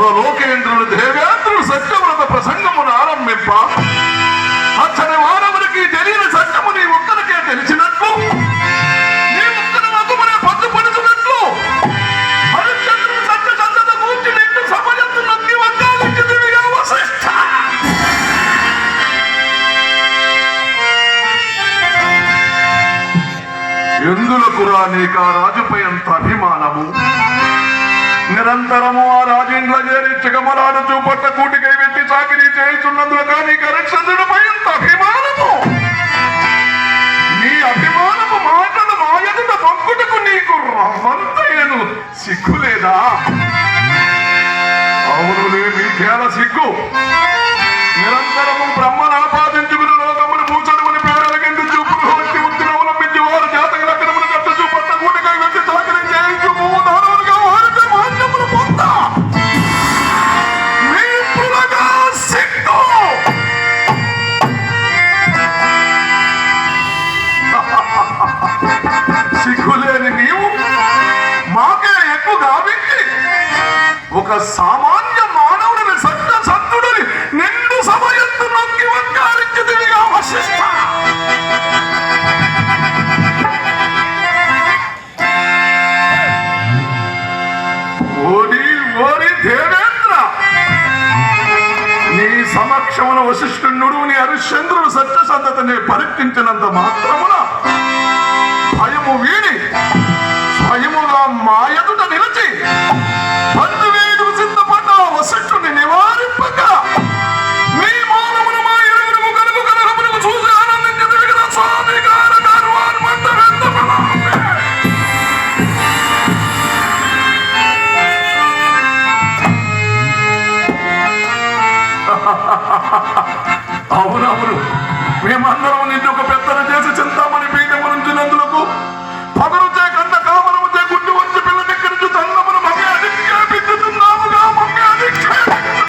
సర్వలోకేంద్రుడు దేవేంద్రుడు సత్యవ్రత ప్రసంగమును ఆరంభింప. అతని వారమునికి తెలియని సత్యము నీ ఒక్కరికే తెలిసినట్లు నీ ఒక్కరి మగుమనే పద్దు రాజుపై అంత అభిమానము? నిరంతరము ఆ రాజేంద్ర చేరి చిగమలాను చూపట్ట కూటికై వెట్టి చాకిరీ చేయుచున్నందుకు కానీ కరక్షణుడిపై అంత అభిమానము. నీ అభిమానము మాటలు మాయదుట పంకుటకు నీకు రమ్మంతయ్యను సిగ్గులేదా? అవునులే మీకేల సిగ్గు. నిరంతరము బ్రహ్మ ఒక సామాన్య మానవుడిని సత్య సత్తుడిని నిండు సమయంతో నొక్కి వంకారించిదిగా వశిష్ట. ఓడి ఓడి దేవేంద్ర నీ సమక్షమున వశిష్ఠుడు నీ హరిశ్చంద్రుడు సత్యసంధతని పరీక్షించినంత మాత్రమున భయము వీడి বেমানরাও নির্ণয়